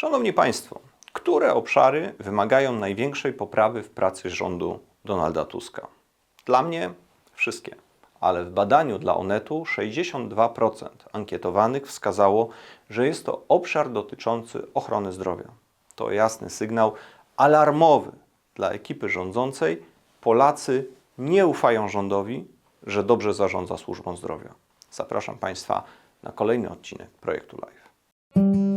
Szanowni Państwo, które obszary wymagają największej poprawy w pracy rządu Donalda Tuska? Dla mnie wszystkie, ale w badaniu dla Onetu 62% ankietowanych wskazało, że jest to obszar dotyczący ochrony zdrowia. To jasny sygnał alarmowy dla ekipy rządzącej. Polacy nie ufają rządowi, że dobrze zarządza służbą zdrowia. Zapraszam Państwa na kolejny odcinek projektu Live.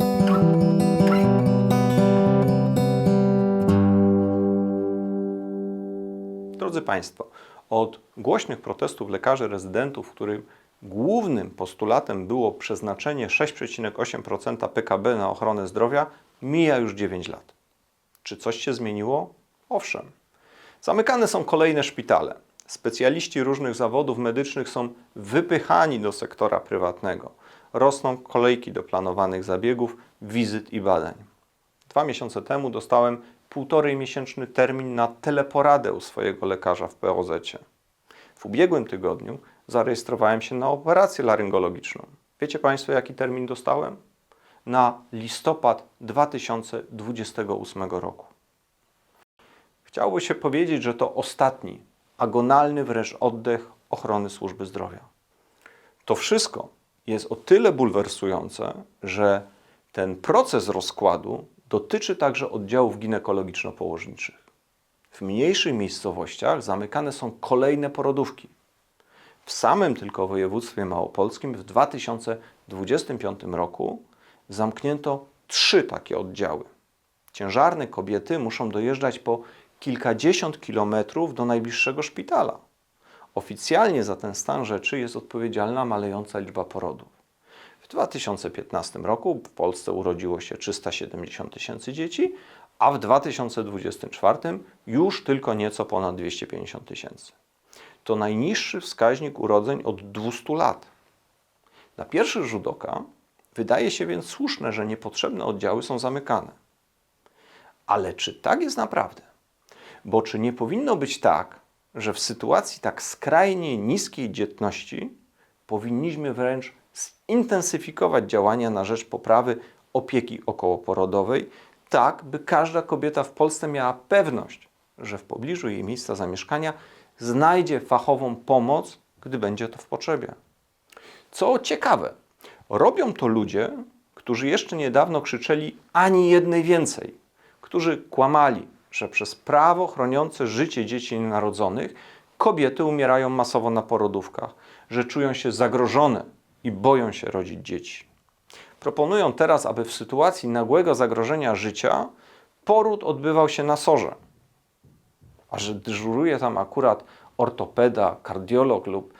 Drodzy Państwo, od głośnych protestów lekarzy rezydentów, w którym głównym postulatem było przeznaczenie 6,8% PKB na ochronę zdrowia, mija już 9 lat. Czy coś się zmieniło? Owszem. Zamykane są kolejne szpitale. Specjaliści różnych zawodów medycznych są wypychani do sektora prywatnego. Rosną kolejki do planowanych zabiegów, wizyt i badań. Dwa miesiące temu dostałem półtorej miesięczny termin na teleporadę u swojego lekarza w POZ. W ubiegłym tygodniu zarejestrowałem się na operację laryngologiczną. Wiecie Państwo, jaki termin dostałem? Na listopad 2028 roku. Chciałoby się powiedzieć, że to ostatni, agonalny wręcz oddech ochrony służby zdrowia. To wszystko jest o tyle bulwersujące, że ten proces rozkładu dotyczy także oddziałów ginekologiczno-położniczych. W mniejszych miejscowościach zamykane są kolejne porodówki. W samym tylko województwie małopolskim w 2025 roku zamknięto trzy takie oddziały. Ciężarne kobiety muszą dojeżdżać po kilkadziesiąt kilometrów do najbliższego szpitala. Oficjalnie za ten stan rzeczy jest odpowiedzialna malejąca liczba porodów. W 2015 roku w Polsce urodziło się 370 tysięcy dzieci, a w 2024 już tylko nieco ponad 250 tysięcy. To najniższy wskaźnik urodzeń od 200 lat. Na pierwszy rzut oka wydaje się więc słuszne, że niepotrzebne oddziały są zamykane. Ale czy tak jest naprawdę? Bo czy nie powinno być tak, że w sytuacji tak skrajnie niskiej dzietności powinniśmy wręcz zintensyfikować działania na rzecz poprawy opieki okołoporodowej, tak by każda kobieta w Polsce miała pewność, że w pobliżu jej miejsca zamieszkania znajdzie fachową pomoc, gdy będzie to w potrzebie. Co ciekawe, robią to ludzie, którzy jeszcze niedawno krzyczeli ani jednej więcej, którzy kłamali, że przez prawo chroniące życie dzieci nienarodzonych kobiety umierają masowo na porodówkach, że czują się zagrożone i boją się rodzić dzieci. Proponują teraz, aby w sytuacji nagłego zagrożenia życia poród odbywał się na sorze. A że dyżuruje tam akurat ortopeda, kardiolog lub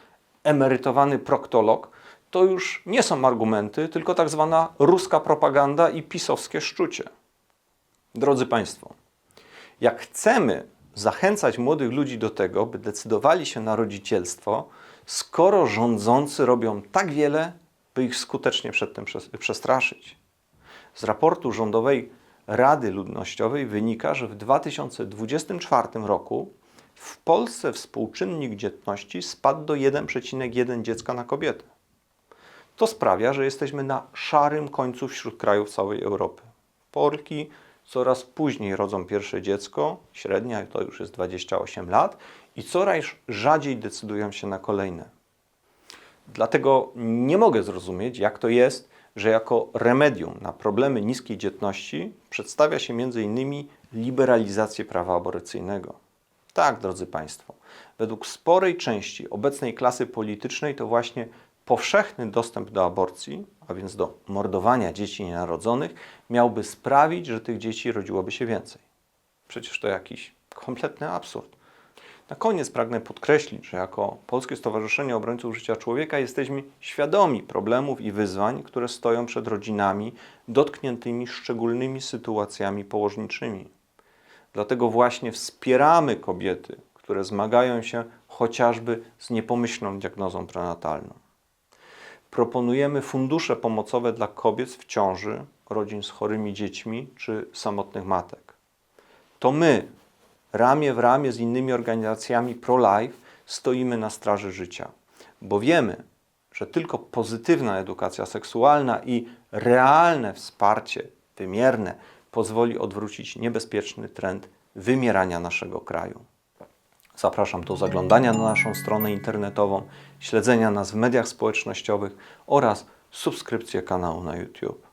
emerytowany proktolog, to już nie są argumenty, tylko tak zwana ruska propaganda i pisowskie szczucie. Drodzy Państwo, jak chcemy zachęcać młodych ludzi do tego, by decydowali się na rodzicielstwo, skoro rządzący robią tak wiele, by ich skutecznie przed tym przestraszyć. Z raportu Rządowej Rady Ludnościowej wynika, że w 2024 roku w Polsce współczynnik dzietności spadł do 1,1 dziecka na kobietę. To sprawia, że jesteśmy na szarym końcu wśród krajów całej Europy. Polki coraz później rodzą pierwsze dziecko, średnia to już jest 28 lat, i coraz rzadziej decydują się na kolejne. Dlatego nie mogę zrozumieć, jak to jest, że jako remedium na problemy niskiej dzietności przedstawia się m.in. liberalizację prawa aborcyjnego. Tak, drodzy Państwo, według sporej części obecnej klasy politycznej to właśnie powszechny dostęp do aborcji, a więc do mordowania dzieci nienarodzonych, miałby sprawić, że tych dzieci rodziłoby się więcej. Przecież to jakiś kompletny absurd. Na koniec pragnę podkreślić, że jako Polskie Stowarzyszenie Obrońców Życia Człowieka jesteśmy świadomi problemów i wyzwań, które stoją przed rodzinami dotkniętymi szczególnymi sytuacjami położniczymi. Dlatego właśnie wspieramy kobiety, które zmagają się chociażby z niepomyślną diagnozą prenatalną. Proponujemy fundusze pomocowe dla kobiet w ciąży, rodzin z chorymi dziećmi czy samotnych matek. To my, ramię w ramię z innymi organizacjami pro-life, stoimy na straży życia, bo wiemy, że tylko pozytywna edukacja seksualna i realne wsparcie wymierne pozwoli odwrócić niebezpieczny trend wymierania naszego kraju. Zapraszam do zaglądania na naszą stronę internetową, śledzenia nas w mediach społecznościowych oraz subskrypcję kanału na YouTube.